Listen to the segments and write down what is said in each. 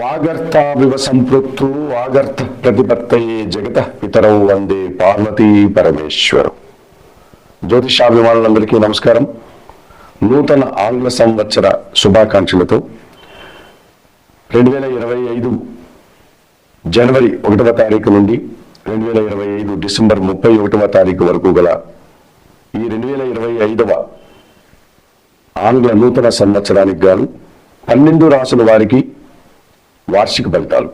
వాగర్తావివ సంపృక్తు వాగర్త ప్రతిపత్తయే జగత పితరౌ వందే పార్వతీ పరమేశ్వరం. జ్యోతిషాభిమానులందరికీ నమస్కారం. నూతన ఆంగ్ల సంవత్సర శుభాకాంక్షలతో రెండు వేల ఇరవై ఐదు జనవరి ఒకటవ తారీఖు నుండి రెండు వేల ఇరవై ఐదు డిసెంబర్ ముప్పై ఒకటవ తారీఖు వరకు గల ఈ రెండు వేల ఇరవై ఐదవ ఆంగ్ల నూతన సంవత్సరానికి గాను పన్నెండు రాసుల వారికి వార్షిక ఫలితాలు.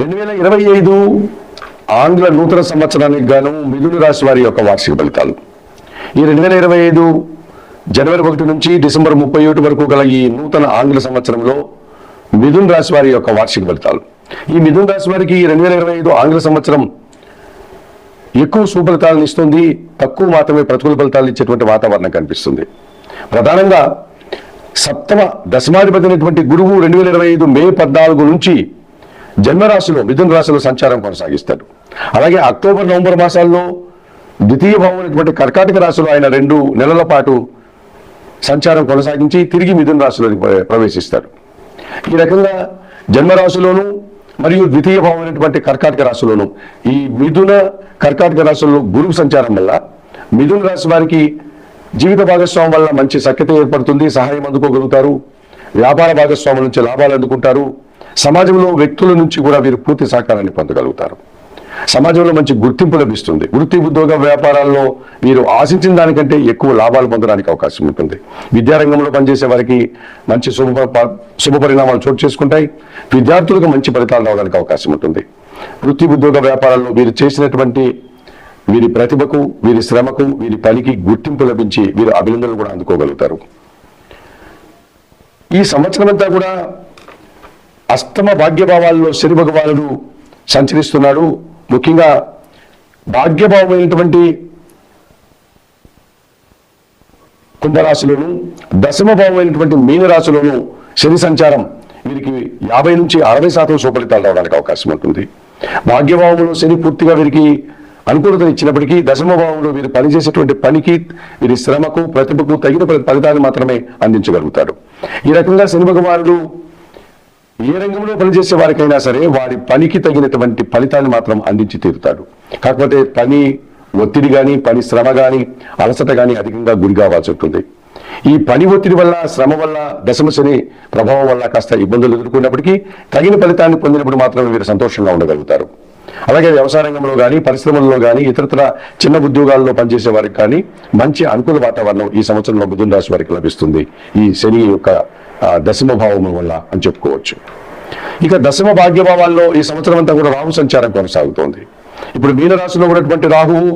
రెండు వేల ఇరవై ఐదు ఆంగ్ల నూతన సంవత్సరానికి గాను మిథున రాశి వారి యొక్క వార్షిక ఫలితాలు. ఈ రెండు వేల ఇరవై ఐదు జనవరి ఒకటి నుంచి డిసెంబర్ ముప్పై ఒకటి వరకు గల ఈ నూతన ఆంగ్ల సంవత్సరంలో మిథున్ రాశి వారి యొక్క వార్షిక ఫలితాలు. ఈ మిథున్ రాశి వారికి ఈ రెండు వేల ఇరవై ఐదు ఆంగ్ల సంవత్సరం ఎక్కువ సుఫలితాలను ఇస్తుంది. తక్కువ మాత్రమే ప్రతికూల ఫలితాలను ఇచ్చేటువంటి వాతావరణం కనిపిస్తుంది. ప్రధానంగా సప్తమ దశమాధిపతి అయినటువంటి గురువు రెండు వేల ఇరవై ఐదు మే పద్నాలుగు నుంచి జన్మరాశిలో మిథున రాశిలో సంచారం కొనసాగిస్తాడు. అలాగే అక్టోబర్ నవంబర్ మాసాల్లో ద్వితీయ భావం కర్కాటక రాశిలో ఆయన రెండు నెలల పాటు సంచారం కొనసాగించి తిరిగి మిథున రాశిలోకి ప్ర- ప్రవేశిస్తాడు. ఈ రకంగా జన్మరాశిలోను మరియు ద్వితీయ భావం కర్కాటక రాశిలోను ఈ మిథున కర్కాటక రాశుల్లో గురువు సంచారం వల్ల మిథున రాశి వారికి జీవిత భాగస్వామి వల్ల మంచి సఖ్యత ఏర్పడుతుంది సహాయం అందుకోగలుగుతారు. వ్యాపార భాగస్వాముల నుంచి లాభాలు అందుకుంటారు. సమాజంలో వ్యక్తుల నుంచి కూడా వీరు పూర్తి సహకారాన్ని పొందగలుగుతారు. సమాజంలో మంచి గుర్తింపు లభిస్తుంది. వృత్తి ఉద్యోగ వ్యాపారాల్లో వీరు ఆశించిన దానికంటే ఎక్కువ లాభాలు పొందడానికి అవకాశం ఉంటుంది. విద్యారంగంలో పనిచేసే వారికి మంచి శుభ ప- శుభ పరిణామాలు చోటు చేసుకుంటాయి. విద్యార్థులకు మంచి ఫలితాలు రావడానికి అవకాశం ఉంటుంది. వృత్తి ఉద్యోగ వ్యాపారాల్లో వీరు చేసినటువంటి వీరి ప్రతిభకు వీరి శ్రమకు వీరి పనికి గుర్తింపు లభించి వీరు అభినందనలు కూడా అందుకోగలుగుతారు. ఈ సంవత్సరం అంతా కూడా అష్టమ భాగ్యభావాల్లో శని భగవానుడు సంచరిస్తున్నాడు. ముఖ్యంగా భాగ్యభావమైనటువంటి కుంభరాశిలోను దశమభావమైనటువంటి మీనరాశిలోను శని సంచారం వీరికి యాభై నుంచి అరవై శాతం సుఫలితాలు రావడానికి అవకాశం ఉంటుంది. భాగ్యభావంలో శని పూర్తిగా వీరికి అనుకూలత ఇచ్చినప్పటికీ దశమభావంలో వీరు పనిచేసేటువంటి పనికి వీరి శ్రమకు ప్రతిభకు తగిన ఫలితాన్ని మాత్రమే అందించగలుగుతారు. ఈ రకంగా శని భగవానుడు ఏ రంగంలో పనిచేసే వారికైనా సరే వారి పనికి తగినటువంటి ఫలితాన్ని మాత్రం అందించి తీరుతాడు. కాకపోతే పని ఒత్తిడి కానీ పని శ్రమ కానీ అలసట కానీ అధికంగా గురి కావాల్సి ఉంటుంది. ఈ పని ఒత్తిడి వల్ల శ్రమ వల్ల దశమ శని ప్రభావం వల్ల కాస్త ఇబ్బందులు ఎదుర్కొన్నప్పటికీ తగిన ఫలితాన్ని పొందినప్పుడు మాత్రమే వీరు సంతోషంగా ఉండగలుగుతారు. అలాగే వ్యవసాయ రంగంలో కానీ పరిశ్రమల్లో కానీ ఇతరత్ర చిన్న ఉద్యోగాల్లో పనిచేసే వారికి కానీ మంచి అనుకూల వాతావరణం ఈ సంవత్సరంలో బుధున రాశి వారికి లభిస్తుంది. ఈ శని యొక్క దశమ భావం వల్ల అని చెప్పుకోవచ్చు. ఇక దశమ భాగ్యభావాల్లో ఈ సంవత్సరం అంతా కూడా రాహు సంచారం కొనసాగుతోంది. ఇప్పుడు మీనరాశిలో ఉన్నటువంటి రాహువు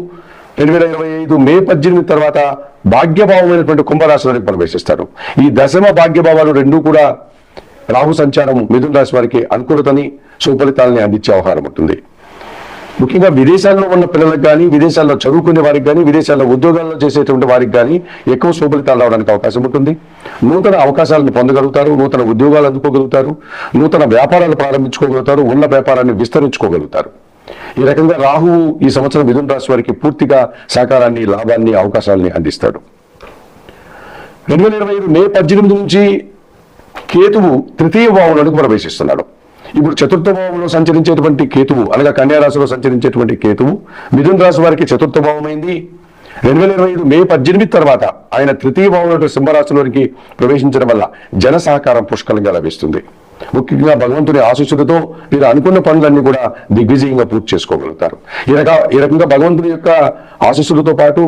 రెండు వేల ఇరవై ఐదు మే పద్దెనిమిది తర్వాత భాగ్యభావమైనటువంటి కుంభరాశిలోకి ప్రవేశిస్తాడు. ఈ దశమ భాగ్యభావాలు రెండూ కూడా రాహు సంచారం మిథున రాశి వారికి అనుకూలతని సుఫలితాలని అందించే అవహారం ఉంటుంది. ముఖ్యంగా విదేశాల్లో ఉన్న పిల్లలకు కానీ విదేశాల్లో చదువుకునే వారికి కానీ విదేశాల్లో ఉద్యోగాల్లో చేసేటువంటి వారికి కానీ ఎక్కువ సుఫలితాలు రావడానికి అవకాశం ఉంటుంది. నూతన అవకాశాలను పొందగలుగుతారు నూతన ఉద్యోగాలు అందుకోగలుగుతారు నూతన వ్యాపారాలు ప్రారంభించుకోగలుగుతారు ఉన్న వ్యాపారాన్ని విస్తరించుకోగలుగుతారు. ఈ రకంగా రాహువు ఈ సంవత్సరం మిథున రాశి వారికి పూర్తిగా సహకారాన్ని లాభాన్ని అవకాశాలని అందిస్తాడు. రెండు వేల ఇరవై ఐదు మే పద్దెనిమిది నుంచి కేతువు తృతీయ భావంలోకి ప్రవేశిస్తున్నాడు. ఇప్పుడు చతుర్థ భావంలో సంచరించేటువంటి కేతువు అనగా కన్యా రాశిలో సంచరించేటువంటి కేతువు మిథున రాశి వారికి చతుర్థ భావమైంది రెండు వేల ఇరవై ఐదు మే పద్దెనిమిది తర్వాత ఆయన తృతీయ భావంలో సింహరాశిలోనికి ప్రవేశించడం వల్ల జన సహకారం పుష్కలంగా లభిస్తుంది. ముఖ్యంగా భగవంతుని ఆశీస్సులతో మీరు అనుకున్న పనులన్నీ కూడా దిగ్విజయంగా పూర్తి చేసుకోగలుగుతారు. ఈ రక ఈ రకంగా భగవంతుని యొక్క ఆశీస్సులతో పాటు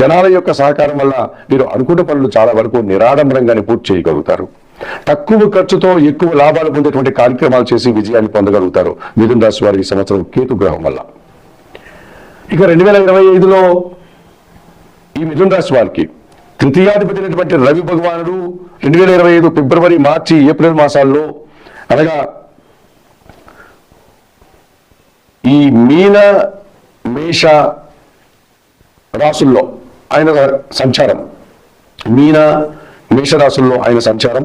జనాల యొక్క సహకారం వల్ల మీరు అనుకున్న పనులు చాలా వరకు నిరాడంబరంగానే పూర్తి చేయగలుగుతారు. తక్కువ ఖర్చుతో ఎక్కువ లాభాలు పొందేటువంటి కార్యక్రమాలు చేసి విజయాన్ని పొందగలుగుతారు మిథున్ రాశి వారు ఈ సంవత్సరం కేతు గ్రహం వల్ల. ఇక రెండు వేల ఇరవై ఐదులో ఈ మిథున్ రాశి వారికి తృతీయాధిపతి అయినటువంటి రవి భగవానుడు రెండు వేల ఇరవై ఐదు ఫిబ్రవరి మార్చి ఏప్రిల్ మాసాల్లో అనగా ఈ మీన మేష రాసుల్లో ఆయన సంచారం. మీన మేషరాశుల్లో ఆయన సంచారం.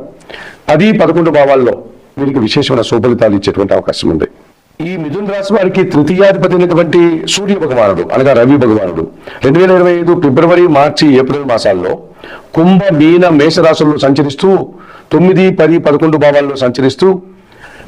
పది పదకొండు భావాల్లో వీరికి విశేషమైన శుభలితాలు ఇచ్చేటువంటి అవకాశం ఉంది. ఈ మిథున్ రాశి వారికి తృతీయాధిపతి అయినటువంటి సూర్య భగవానుడు అనగా రవి భగవానుడు. రెండు వేల ఇరవై ఐదు ఫిబ్రవరి మార్చి ఏప్రిల్ మాసాల్లో కుంభ మీన మేషరాశుల్లో సంచరిస్తూ తొమ్మిది పది పదకొండు భావాల్లో సంచరిస్తూ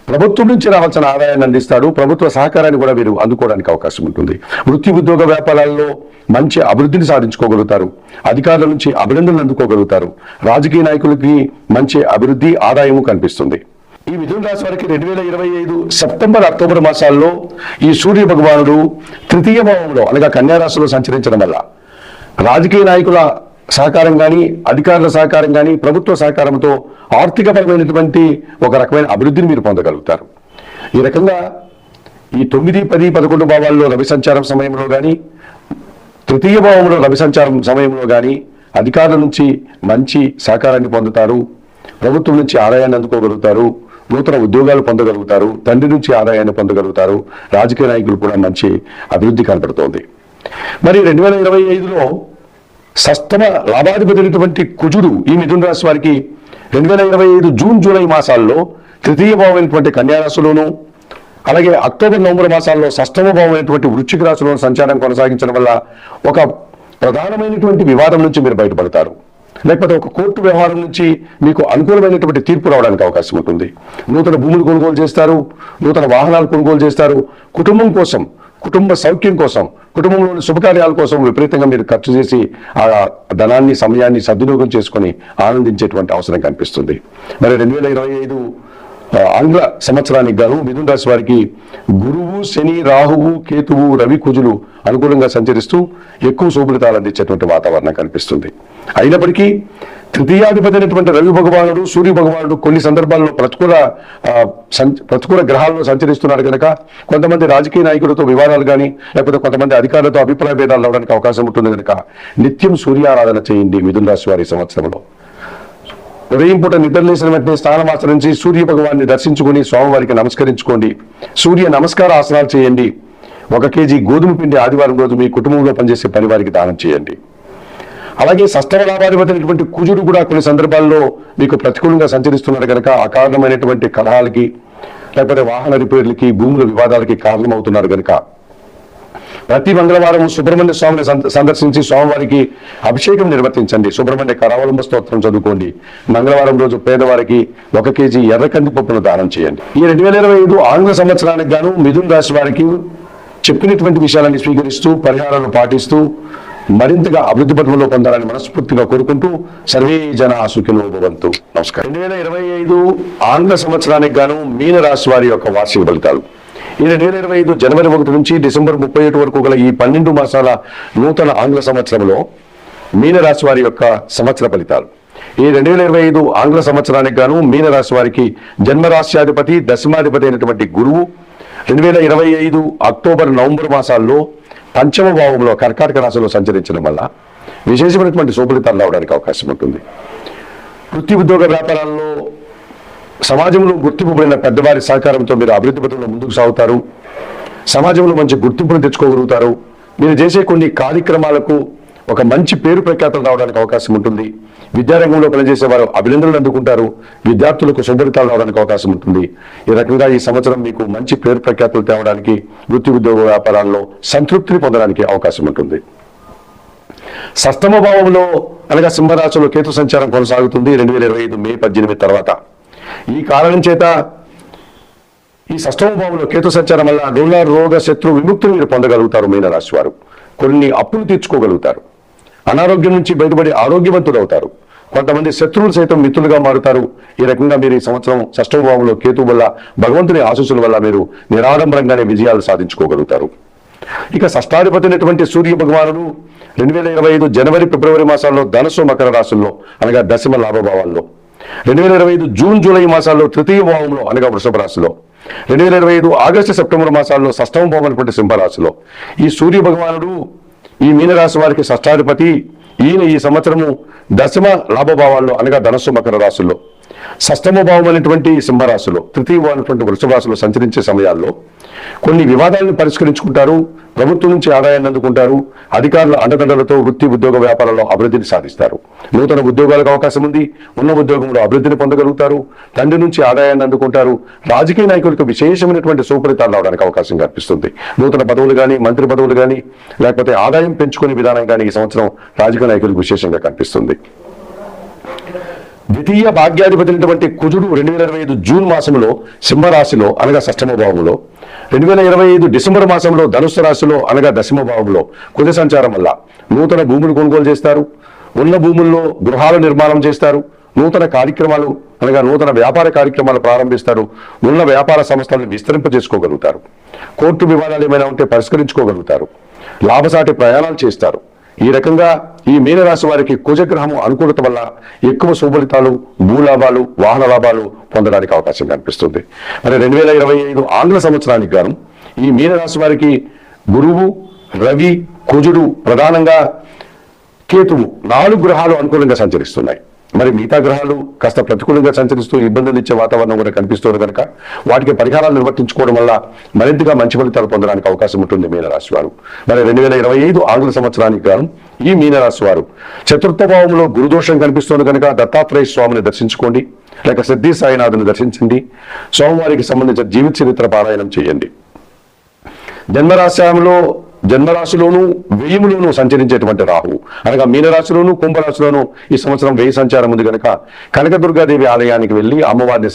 ప్రభుత్వం నుంచి రావాల్సిన ఆదాయాన్ని అందిస్తాడు. ప్రభుత్వ సహకారాన్ని కూడా వీరు అందుకోవడానికి అవకాశం ఉంటుంది. వృత్తి ఉద్యోగ వ్యాపారాల్లో మంచి అభివృద్ధిని సాధించుకోగలుగుతారు. అధికారుల నుంచి అభినందనలు అందుకోగలుగుతారు. రాజకీయ నాయకులకి మంచి అభివృద్ధి ఆదాయము కనిపిస్తుంది. ఈ మిథున రాశి వారికి రెండు వేల ఇరవై ఐదు సెప్టెంబర్ అక్టోబర్ మాసాల్లో ఈ సూర్య భగవానుడు తృతీయ భావంలో అనగా కన్యారాశిలో సంచరించడం వల్ల రాజకీయ నాయకుల సహకారం కానీ అధికారుల సహకారం కానీ ప్రభుత్వ సహకారంతో ఆర్థికపరమైనటువంటి ఒక రకమైన అభివృద్ధిని మీరు పొందగలుగుతారు. ఈ రకంగా ఈ తొమ్మిది పది పదకొండు భావాల్లో రవి సంచారం సమయంలో కానీ తృతీయ భావంలో రవి సంచారం సమయంలో కానీ అధికారుల నుంచి మంచి సహకారాన్ని పొందుతారు. ప్రభుత్వం నుంచి ఆదాయాన్ని అందుకోగలుగుతారు. నూతన ఉద్యోగాలు పొందగలుగుతారు. తండ్రి నుంచి ఆదాయాన్ని పొందగలుగుతారు. రాజకీయ నాయకులు కూడా మంచి అభివృద్ధి కనపడుతోంది. మరి రెండు వేల ఇరవై ఐదులో సస్తమ లాభాధిపతి కుజుడు ఈ మిథున రాశి వారికి రెండు వేల ఇరవై ఐదు జూన్ జూలై మాసాల్లో తృతీయ భావమైనటువంటి కన్యారాశిలోను అలాగే అక్టోబర్ నవంబర్ మాసాల్లో సష్టమ భావమైనటువంటి వృశ్చిక రాశిలో సంచారం కొనసాగించడం వల్ల ఒక ప్రధానమైనటువంటి వివాదం నుంచి మీరు బయటపడతారు. లేకపోతే ఒక కోర్టు వ్యవహారం నుంచి మీకు అనుకూలమైనటువంటి తీర్పు రావడానికి అవకాశం ఉంటుంది. నూతన భూములు కొనుగోలు చేస్తారు నూతన వాహనాలు కొనుగోలు చేస్తారు. కుటుంబం కోసం కుటుంబ సౌఖ్యం కోసం కుటుంబంలోని శుభకార్యాల కోసం విపరీతంగా మీరు ఖర్చు చేసి ఆ ధనాన్ని సమయాన్ని సద్వినియోగం చేసుకొని ఆనందించేటువంటి అవసరం కనిపిస్తుంది. మరి రెండు వేల ఇరవై ఐదు ఆంగ్ల సంవత్సరానికి గాను మిథున రాశి వారికి గురువు శని రాహువు కేతువు రవి కుజులు అనుకూలంగా సంచరిస్తూ ఎక్కువ శుభ్రతాలు అందించేటువంటి వాతావరణం కనిపిస్తుంది. అయినప్పటికీ తృతీయాధిపతి అయినటువంటి రవి భగవానుడు సూర్య భగవానుడు కొన్ని సందర్భాల్లో ప్రతికూల ఆ, సం- ప్రతికూల గ్రహాల్లో సంచరిస్తున్నారు కనుక కొంతమంది రాజకీయ నాయకులతో వివాదాలు కానీ లేకపోతే కొంతమంది అధికారులతో అభిప్రాయ భేదాలు రావడానికి అవకాశం ఉంటుంది కనుక నిత్యం సూర్యారాధన చేయండి మిథున రాశి వారి సంవత్సరంలో. ఉదయం పూట నిద్రలేసిన వెంటనే స్నానమాచరించి సూర్య భగవాన్ని దర్శించుకుని స్వామివారికి నమస్కరించుకోండి. సూర్య నమస్కార ఆసనాలు చేయండి. ఒక కేజీ గోధుమ పిండి ఆదివారం రోజు మీ కుటుంబంలో పనిచేసే పని వారికి దానం చేయండి. అలాగే సస్తమ లాభాధిపతినటువంటి కుజుడు కూడా కొన్ని సందర్భాల్లో మీకు ప్రతికూలంగా సంచరిస్తున్నారు కనుక అకారణమైనటువంటి కలహాలకి లేకపోతే వాహన రిపేర్లకి భూముల వివాదాలకి కారణమవుతున్నారు కనుక ప్రతి మంగళవారం సుబ్రహ్మణ్య స్వామిని సందర్శించి స్వామివారికి అభిషేకం నిర్వర్తించండి. సుబ్రహ్మణ్య కరావలంబ స్తోత్రం చదువుకోండి. మంగళవారం రోజు పేదవారికి ఒక కేజీ ఎర్ర కందిపప్పును దానం చేయండి. ఈ రెండు వేల ఇరవై ఐదు ఆంగ్ల సంవత్సరానికి గాను మిథున్ రాశి వారికి చెప్పినటువంటి విషయాలని స్వీకరిస్తూ పరిహారాలను పాటిస్తూ మరింతగా అభివృద్ధి పథంలో పొందాలని మనస్ఫూర్తిగా కోరుకుంటూ సర్వే జన సుఖినో భవంతు. నమస్కారం. రెండు వేల ఇరవై ఐదు ఆంగ్ల సంవత్సరానికి గాను మీన రాశి వారి యొక్క వార్షిక ఫలితాలు. ఈ రెండు వేల ఇరవై ఐదు జనవరి ఒకటి నుంచి డిసెంబర్ ముప్పై ఒకటి వరకు గల ఈ పన్నెండు మాసాల నూతన ఆంగ్ల సంవత్సరంలో మీనరాశి వారి యొక్క సంవత్సర ఫలితాలు. ఈ రెండు వేల ఇరవై ఐదు ఆంగ్ల సంవత్సరానికి గాను మీనరాశి వారికి జన్మరాశ్యాధిపతి దశమాధిపతి అయినటువంటి గురువు రెండు వేల ఇరవై ఐదు అక్టోబర్ నవంబర్ మాసాల్లో పంచమ భావంలో కర్కాటక రాశిలో సంచరించడం వల్ల విశేషమైనటువంటి సుఫలితాలు రావడానికి అవకాశం ఉంటుంది. వృత్తి ఉద్యోగ వ్యాపారాల్లో సమాజంలో గుర్తింపుబడిన పెద్దవారి సహకారంతో మీరు అభివృద్ధి పథంలో ముందుకు సాగుతారు. సమాజంలో మంచి గుర్తింపును తెచ్చుకోగలుగుతారు. మీరు చేసే కొన్ని కార్యక్రమాలకు ఒక మంచి పేరు ప్రఖ్యాతలు రావడానికి అవకాశం ఉంటుంది. విద్యారంగంలో పనిచేసే వారు అభినందనలు అందుకుంటారు. విద్యార్థులకు సుందరితాలు రావడానికి అవకాశం ఉంటుంది. ఈ రకంగా ఈ సంవత్సరం మీకు మంచి పేరు ప్రఖ్యాతులు తేవడానికి వృత్తి ఉద్యోగ వ్యాపారాల్లో సంతృప్తిని పొందడానికి అవకాశం ఉంటుంది. సస్తమ భావంలో అనగా సింహరాశిలో కేతు సంచారం కొనసాగుతుంది. రెండు వేల ఇరవై ఐదు మే పద్దెనిమిది తర్వాత. ఈ కారణం చేత ఈ షష్టమ భావంలో కేతు సంచారం వల్ల రుణ రోగ శత్రు విముక్తిని మీరు పొందగలుగుతారు మీనరాశి వారు. కొన్ని అప్పులు తీర్చుకోగలుగుతారు. అనారోగ్యం నుంచి బయటపడి ఆరోగ్యవంతులు అవుతారు. కొంతమంది శత్రువులు సైతం మిత్రులుగా మారుతారు. ఈ రకంగా మీరు ఈ సంవత్సరం షష్టమ భావంలో కేతు వల్ల భగవంతుని ఆశీస్సుల వల్ల మీరు నిరాడంబరంగానే విజయాలు సాధించుకోగలుగుతారు. ఇక షష్టాధిపతి అయినటువంటి సూర్య భగవానుడు రెండు వేల ఇరవై ఐదు జనవరి ఫిబ్రవరి మాసాల్లో ధనుసు మకర రాశుల్లో అనగా దశమ లాభభావాల్లో రెండు వేల ఇరవై ఐదు జూన్ జూలై మాసాల్లో తృతీయ భావంలో అనగా వృషభ రాశిలో రెండు వేల ఇరవై ఐదు ఆగస్టు సెప్టెంబర్ మాసాల్లో సష్టమ భావం అనేటువంటి సింహరాశిలో. ఈ సూర్య భగవానుడు ఈ మీనరాశి వారికి షష్టాధిపతి. ఈయన ఈ సంవత్సరము దశమ లాభభావాల్లో అనగా ధనస్సు మకర రాశుల్లో సష్టమభావం అనేటువంటి సింహరాశిలో తృతీయ అనేటువంటి వృషభ సంచరించే సమయాల్లో కొన్ని వివాదాలను పరిష్కరించుకుంటారు ప్రభుత్వం నుంచి ఆదాయాన్ని అందుకుంటారు అధికారుల అండదండలతో వృత్తి ఉద్యోగ వ్యాపారంలో అభివృద్ధిని సాధిస్తారు. నూతన ఉద్యోగాలకు అవకాశం ఉంది ఉన్న ఉద్యోగంలో అభివృద్ధిని పొందగలుగుతారు తండ్రి నుంచి ఆదాయాన్ని అందుకుంటారు రాజకీయ నాయకులకు విశేషమైనటువంటి సుఫలితాలు రావడానికి అవకాశం కనిపిస్తుంది నూతన పదవులు కానీ మంత్రి పదవులు కానీ లేకపోతే ఆదాయం పెంచుకునే విధానం కానీ ఈ సంవత్సరం రాజకీయ నాయకులకు విశేషంగా కనిపిస్తుంది. ద్వితీయ భాగ్యాధిపతి అయినటువంటి కుజుడు రెండు వేల ఇరవై ఐదు జూన్ మాసంలో సింహరాశిలో అనగా షష్టమ భావంలో రెండు వేల ఇరవై ఐదు డిసెంబర్ మాసంలో ధనుస్సు రాశిలో అనగా దశమ భావంలో కుజ సంచారం వల్ల నూతన భూములు కొనుగోలు చేస్తారు. ఉన్న భూముల్లో గృహాల నిర్మాణం చేస్తారు. నూతన కార్యక్రమాలు అనగా నూతన వ్యాపార కార్యక్రమాలు ప్రారంభిస్తారు. ఉన్న వ్యాపార సంస్థలను విస్తరింపజేసుకోగలుగుతారు కోర్టు వివాదాలు ఏమైనా ఉంటే పరిష్కరించుకోగలుగుతారు. లాభసాటి ప్రయాణాలు చేస్తారు. ఈ రకంగా ఈ మీనరాశి వారికి కుజగ్రహము అనుకూలత వల్ల ఎక్కువ శుభలితాలు భూలాభాలు వాహన లాభాలు పొందడానికి అవకాశం కనిపిస్తుంది. మరి రెండు వేల ఇరవై ఐదు ఆంగ్ల సంవత్సరానికి గాను ఈ మీనరాశి వారికి గురువు రవి కుజుడు ప్రధానంగా కేతువు నాలుగు గ్రహాలు అనుకూలంగా సంచరిస్తున్నాయి. మరి మిగతా గ్రహాలు కాస్త ప్రతికూలంగా సంచరిస్తూ ఇబ్బందులు ఇచ్చే వాతావరణం కూడా కనిపిస్తుంది కనుక వాటికి పరిహారాలు నిర్వర్తించుకోవడం వల్ల మరింతగా మంచి ఫలితాలు పొందడానికి అవకాశం ఉంటుంది మీనరాశి వారు. మరి రెండు వేల ఇరవై ఐదు ఆంగ్ల సంవత్సరానికి గాను ఈ మీనరాశి వారు. చతుర్థ భావంలో గురుదోషం కనిపిస్తుంది కనుక దత్తాత్రేయ స్వామిని దర్శించుకోండి లేక సిద్ధి సాయినాథుని దర్శించండి సోమవారికి సంబంధించిన జీవిత చరిత్ర పారాయణం చేయండి. జన్మరాశ్యాములో జన్మరాశిలోను వ్యయములోను సంచరించేటువంటి రాహు. అనగా మీనరాశిలోను కుంభరాశిలోను ఈ సంవత్సరం వ్యయ సంచారం ఉంది కనుక కనకదుర్గాదేవి ఆలయానికి వెళ్ళి అమ్మవారిని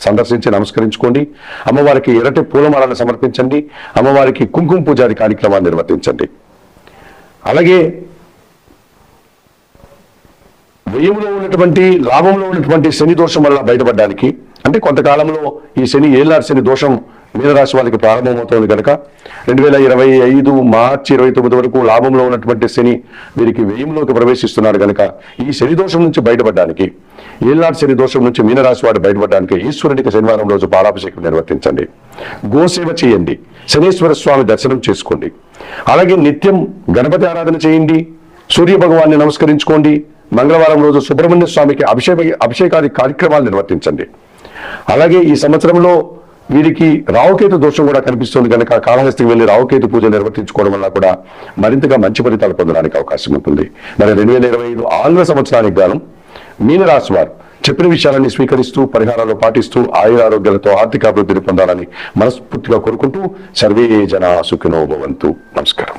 సందర్శించి నమస్కరించుకోండి. అమ్మవారికి ఎర్రటి పూలమాలను సమర్పించండి. అమ్మవారికి కుంకుమ పూజాది కార్యక్రమాన్ని నిర్వర్తించండి. అలాగే వ్యయంలో ఉన్నటువంటి లాభంలో ఉన్నటువంటి శని దోషం వల్ల బయటపడడానికి అంటే కొంతకాలంలో ఈ శని ఏలార్ శని దోషం మీనరాశి వాళ్ళకి ప్రారంభమవుతుంది కనుక రెండు వేల ఇరవై ఐదు మార్చి ఇరవై తొమ్మిది వరకు లాభంలో ఉన్నటువంటి శని వీరికి వ్యయంలోకి ప్రవేశిస్తున్నారు కనుక ఈ శని దోషం నుంచి బయటపడడానికి ఏళ్ళారు శని దోషం నుంచి మీనరాశి వాడు బయటపడడానికి ఈశ్వరుడికి శనివారం రోజు పాలాభిషేకం నిర్వర్తించండి. గోసేవ చేయండి. శనీశ్వర స్వామి దర్శనం చేసుకోండి. అలాగే నిత్యం గణపతి ఆరాధన చేయండి. సూర్య భగవాన్ని నమస్కరించుకోండి. మంగళవారం రోజు సుబ్రహ్మణ్య స్వామికి అభిషేక అభిషేకాది కార్యక్రమాలు నిర్వర్తించండి. అలాగే ఈ సంవత్సరంలో వీరికి రావుకేతు దోషం కూడా కనిపిస్తుంది కనుక కాళహస్తికి వెళ్ళి రావుకేతు పూజ నిర్వర్తించుకోవడం వల్ల కూడా మరింతగా మంచి ఫలితాలు పొందడానికి అవకాశం ఉంటుంది. మరి రెండు వేల ఇరవై ఐదు ఆంగ్ల సంవత్సరానికి గాను మీనరాశి వారు చెప్పిన విషయాలన్నీ స్వీకరిస్తూ పరిహారాలు పాటిస్తూ ఆయురారోగ్యాలతో ఆర్థిక అభివృద్ధిని పొందాలని మనస్ఫూర్తిగా కోరుకుంటూ సర్వే జన సుఖినోభవంతు నమస్కారం.